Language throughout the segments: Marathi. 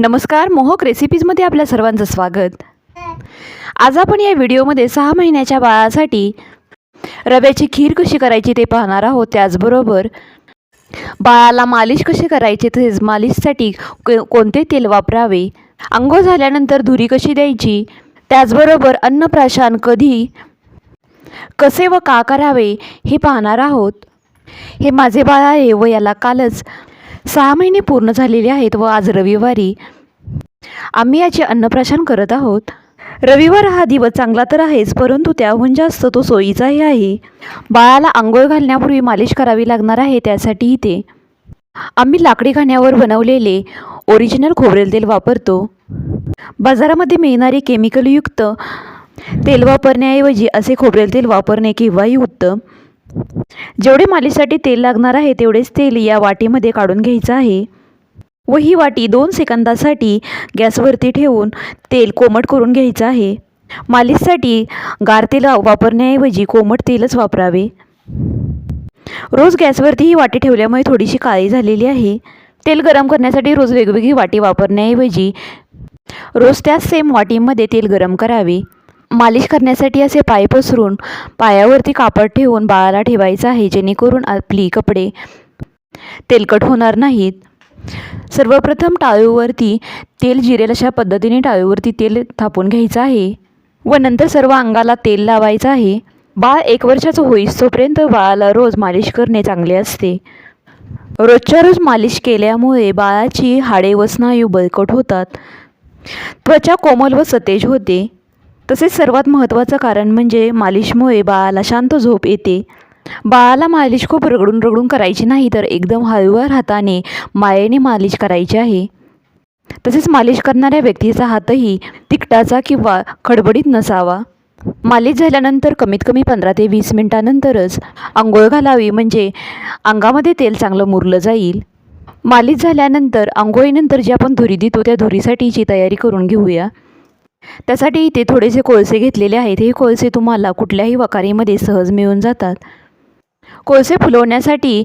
नमस्कार मोहक रेसिपीजमध्ये आपल्या सर्वांचं स्वागत. आज आपण या व्हिडिओमध्ये सहा महिन्याच्या बाळासाठी रव्याची खीर कशी करायची ते पाहणार आहोत. त्याचबरोबर बाळाला मालिश कशी करायची तसेच मालिशसाठी कोणते तेल वापरावे आंघोळ झाल्यानंतर धुरी कशी द्यायची त्याचबरोबर अन्नप्राशन कधी कसे व का करावे हे पाहणार आहोत. हे माझे बाळ आहे व याला कालच सहा महिने पूर्ण झालेले आहेत व आज रविवारी आम्ही याचे अन्नप्राशन करत आहोत. रविवार हा दिवस चांगला तर आहेच परंतु त्याहून जास्त तो सोयीचाही आहे. बाळाला आंघोळ घालण्यापूर्वी मालिश करावी लागणार आहे त्यासाठी इथे आम्ही लाकडी खाण्यावर बनवलेले ओरिजिनल खोबरेल तेल वापरतो. बाजारामध्ये मिळणारे केमिकलयुक्त तेल वापरण्याऐवजी असे खोबरेल तेल वापरणे केव्हाही उत्तम. जेवढे मालिशसाठी तेल लागणार आहे तेवढेच तेल या वाटीमध्ये काढून घ्यायचं आहे. व ही वाटी दोन सेकंदासाठी गॅसवरती ठेवून तेल कोमट करून घ्यायचं आहे. मालिशसाठी गार तेल वापरण्याऐवजी कोमट तेलच वापरावे. रोज गॅसवरती ही वाटी ठेवल्यामुळे थोडीशी काळी झालेली आहे. तेल गरम करण्यासाठी रोज वेगवेगळी वाटी वापरण्याऐवजी रोज त्याच सेम वाटीमध्ये तेल गरम करावे. मालिश करण्यासाठी असे पाय पसरून पायावरती कापड ठेवून बाळाला ठेवायचं आहे जेणेकरून आपली कपडे तेलकट होणार नाहीत. सर्वप्रथम टाळूवरती तेल जिरेल अशा पद्धतीने टाळूवरती तेल थापून घ्यायचं आहे व नंतर सर्व अंगाला तेल लावायचं आहे. बाळ एक वर्षाचं होईस तोपर्यंत बाळाला रोज मालिश करणे चांगले असते. रोजच्या रोज मालिश केल्यामुळे बाळाची हाडे व स्नायू बळकट होतात. त्वचा कोमल व सतेज होते. तसेच सर्वात महत्त्वाचं कारण म्हणजे मालिशमुळे बाळाला शांत झोप येते. बाळाला मालिश खूप रगडून रगडून करायची नाही तर एकदम हळूवार हाताने मायेने मालिश करायची आहे. तसेच मालिश करणाऱ्या व्यक्तीचा हातही तिखटाचा किंवा खडबडीत नसावा. मालिश झाल्यानंतर कमीत कमी पंधरा ते वीस मिनटानंतरच आंघोळ घालावी म्हणजे अंगामध्ये तेल चांगलं मुरलं जाईल. मालिश झाल्यानंतर आंघोळीनंतर जी आपण धुरी देतो त्या धुरीसाठीची तयारी करून घेऊया. त्यासाठी इथे थोडेसे कोळसे घेतलेले आहेत. हे कोळसे तुम्हाला कुठल्याही वकारीमध्ये सहज मिळून जातात. कोळसे फुलवण्यासाठी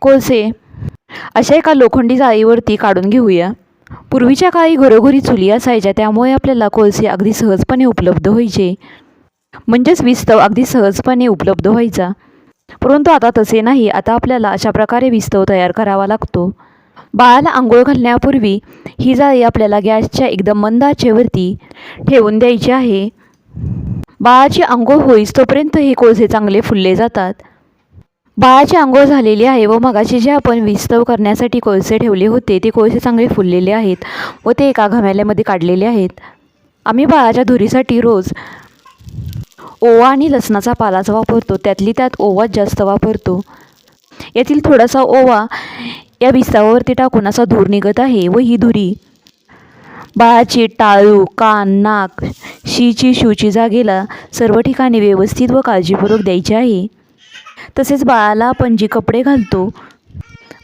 कोळसे अशा एका लोखंडी जाळीवरती काढून घेऊया. पूर्वीच्या काळी घरोघरी चुली असायच्या त्यामुळे आपल्याला कोळसे अगदी सहजपणे उपलब्ध व्हायचे. म्हणजेच विस्तव अगदी सहजपणे उपलब्ध व्हायचा. परंतु आता तसे नाही. आता आपल्याला अशा प्रकारे विस्तव तयार करावा लागतो. बाळाला आंघोळ घालण्यापूर्वी ही जाळी आपल्याला गॅसच्या एकदम मंद आचेवरती ठेवून द्यायची आहे. बाळाची आंघोळ होईस तोपर्यंत हे कोळसे चांगले फुलले जातात. बाळाची आंघोळ झालेली आहे व मगाशी जे आपण विस्तव करण्यासाठी कोळसे ठेवले होते ते कोळसे चांगले फुललेले आहेत व ते एका घम्याल्यामध्ये काढलेले आहेत. आम्ही बाळाच्या धुरीसाठी रोज ओवा आणि लसणाचा पालाच वापरतो त्यातली त्यात ओवाच जास्त वापरतो. यातील थोडासा ओवा या विस्तावरती टाकून असा धूर निघत आहे व ही धुरी. बाळाची टाळू कान नाक शीची शूची जागेला सर्व ठिकाणी व्यवस्थित व काळजीपूर्वक द्यायची आहे. तसेच बाळाला आपण जी कपडे घालतो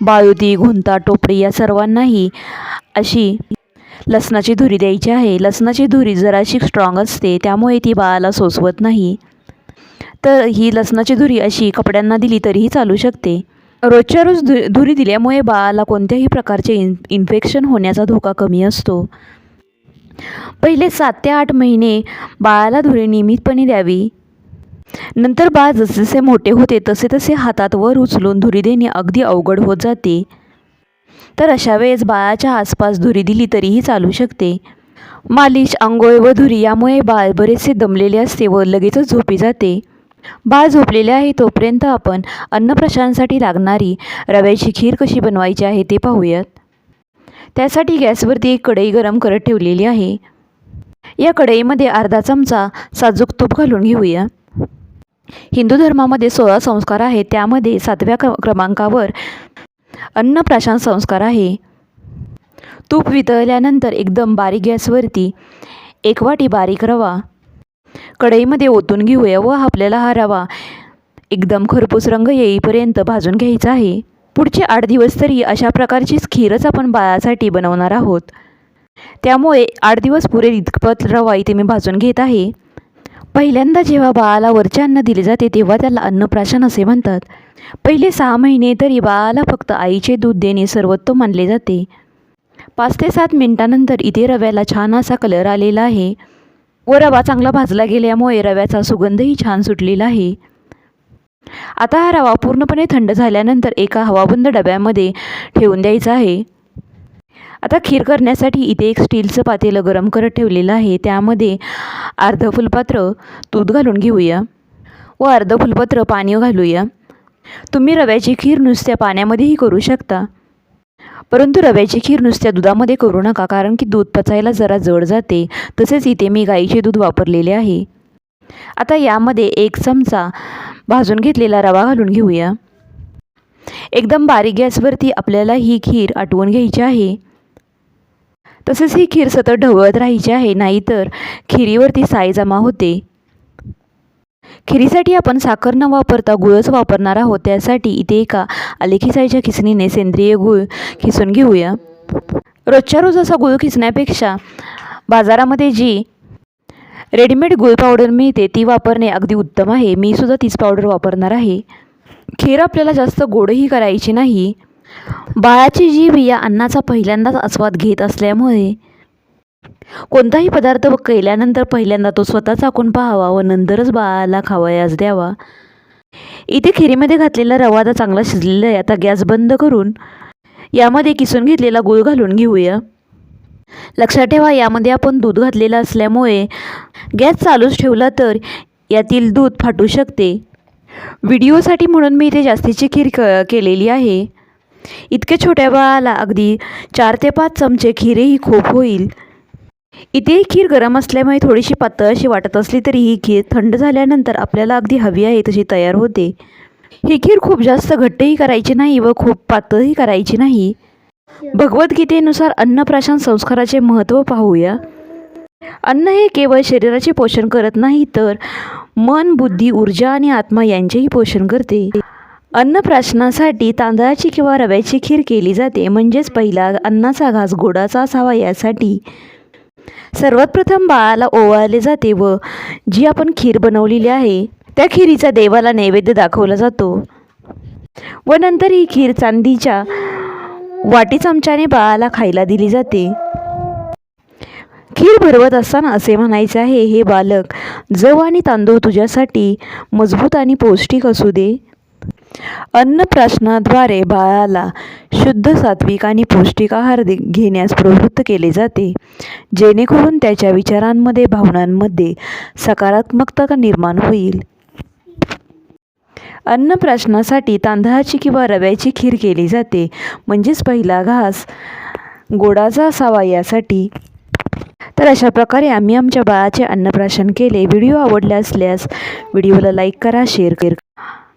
बाळुदी घुंता टोपडी या सर्वांनाही अशी लसणाची धुरी द्यायची आहे. लसणाची धुरी जराशी स्ट्रॉंग असते त्यामुळे ती बाळाला सोसवत नाही. तर ही लसणाची धुरी अशी कपड्यांना दिली तरीही चालू शकते. रोजच्या रोज धु धुरी दिल्यामुळे बाळाला कोणत्याही प्रकारचे इन इन्फेक्शन होण्याचा धोका कमी असतो. पहिले सात ते आठ महिने बाळाला धुरी नियमितपणे द्यावी. नंतर बाळ जसजसे मोठे होते तसे तसे हातात वर उचलून धुरी देणे अगदी अवघड होत जाते. तर अशा वेळेस बाळाच्या आसपास धुरी दिली तरीही चालू शकते. मालिश आंघोळ व धुरी यामुळे बाळ बरेचसे दमलेले असते व लगेचच झोपी जाते. बाळ झोपलेले आहे तोपर्यंत आपण अन्नप्राशनासाठी लागणारी रव्याची खीर कशी बनवायची आहे ते पाहूयात. त्यासाठी गॅसवरती एक कढई गरम करत ठेवलेली आहे. या कढईमध्ये अर्धा चमचा साजूक तूप घालून घेऊया. हिंदू धर्मामध्ये सोळा संस्कार आहेत त्यामध्ये सातव्या क्रमांकावर अन्नप्राशन संस्कार आहे. तूप वितळल्यानंतर एकदम बारीक गॅसवरती एक वाटी बारीक रवा कढईमध्ये ओतून घेऊया व आपल्याला हा रवा एकदम खरपूस रंग येईपर्यंत भाजून घ्यायचा आहे. पुढचे आठ दिवस तरी अशा प्रकारचीच खीरच आपण बाळासाठी बनवणार आहोत. त्यामुळे आठ दिवस पुरे इतपत रवा इथे मी भाजून घेत आहे. पहिल्यांदा जेव्हा बाळाला वरचे अन्न दिले जाते तेव्हा त्याला अन्नप्राशन असे म्हणतात. पहिले सहा महिने तरी बाळाला फक्त आईचे दूध देणे सर्वोत्तम मानले जाते. पाच ते सात मिनिटानंतर इथे रव्याला छान असा कलर आलेला आहे. व रवा चांगला भाजला गेल्यामुळे रव्याचा सुगंधही छान सुटलेला आहे. आता हा रवा पूर्णपणे थंड झाल्यानंतर एका हवाबंद डब्यामध्ये ठेवून द्यायचा आहे. आता खीर करण्यासाठी इथे एक स्टीलचं पातेलं गरम करत ठेवलेलं आहे. त्यामध्ये अर्ध फुलपात्र दूध घालून घेऊया व अर्ध फुलपात्र पाणी घालूया. तुम्ही रव्याची खीर नुसत्या पाण्यामध्येही करू शकता. परंतु रव्याची खीर नुसत्या दुधामध्ये करू नका कारण की दूध पचायला जरा जड जाते. तसेच इथे मी गाईचे दूध वापरलेले आहे. आता यामध्ये एक चमचा भाजून घेतलेला रवा घालून घेऊया. एकदम बारीक गॅसवरती आपल्याला ही खीर आटवून घ्यायची आहे. तसेच ही खीर सतत ढवळत राहायची आहे नाहीतर खिरीवरती साय जमा होते. खिरीसाठी आपण साखर न वापरता गुळच वापरणार आहोत. त्यासाठी इथे एका आलेखिसाईच्या खिसणीने सेंद्रिय गूळ खिसून घेऊया. रोजच्या रोज असा गुळ खिसण्यापेक्षा बाजारामध्ये जी रेडीमेड गुळ पावडर मिळते ती वापरणे अगदी उत्तम आहे. मी सुद्धा तीच पावडर वापरणार आहे. खीर आपल्याला जास्त गोडही करायची नाही. बाळाची जी बिया अन्नाचा पहिल्यांदाच आस्वाद घेत असल्यामुळे कोणताही पदार्थ केल्यानंतर पहिल्यांदा तो स्वतः चाकून पाहावा व नंतरच बाळाला खावयास द्यावा. इथे खिरीमध्ये घातलेला रवा आता चांगला शिजलेला आहे. आता गॅस बंद करून यामध्ये किसून घेतलेला गूळ घालून घेऊया. लक्षात ठेवा यामध्ये आपण दूध घातलेलं असल्यामुळे गॅस चालूच ठेवला तर यातील दूध फाटू शकते. व्हिडिओसाठी म्हणून मी इथे जास्तीची खीर क केलेली आहे. इतक्या छोट्या बाळाला अगदी चार ते पाच चमचे खीरही खूप होईल. इथे ही खीर गरम असल्यामुळे थोडीशी पातळ अशी वाटत असली तरी ही खीर थंड झाल्यानंतर आपल्याला अगदी हवी आहे तशी तयार होते. ही खीर खूप जास्त घट्टही करायची नाही व खूप पातळही करायची नाही. भगवद्गीतेनुसार अन्नप्राशन संस्काराचे महत्त्व पाहूया. अन्न हे केवळ शरीराचे पोषण करत नाही तर मन बुद्धी ऊर्जा आणि आत्मा यांचेही पोषण करते. अन्नप्राशनासाठी तांदळाची किंवा रव्याची खीर केली जाते. म्हणजेच पहिला अन्नाचा घास गोडाचा असावा यासाठी सर्वात प्रथम बाळाला ओवाळले जाते व जी आपण खीर बनवलेली आहे त्या खिरीचा देवाला नैवेद्य दाखवला जातो. व नंतर ही खीर चांदीच्या वाटी चमच्याने बाळाला खायला दिली जाते. खीर भरवत असताना असे म्हणायचे आहे हे बालक जव आणि तांदूळ तुझ्यासाठी मजबूत आणि पौष्टिक असू दे. अन्नप्राशनाद्वारे बाळाला शुद्ध सात्विक आणि पौष्टिक आहार दे घेण्यास प्रवृत्त केले जाते जेणेकरून त्याच्या विचारांमध्ये भावनांमध्ये सकारात्मकता निर्माण होईल. अन्नप्राशनासाठी तांदळाची किंवा रव्याची खीर केली जाते. म्हणजेच पहिला घास गोडाचा असावा यासाठी. तर अशा प्रकारे आम्ही आमच्या बाळाचे अन्नप्राशन केले. व्हिडिओ आवडले असल्यास व्हिडिओला लाईक करा शेअर करा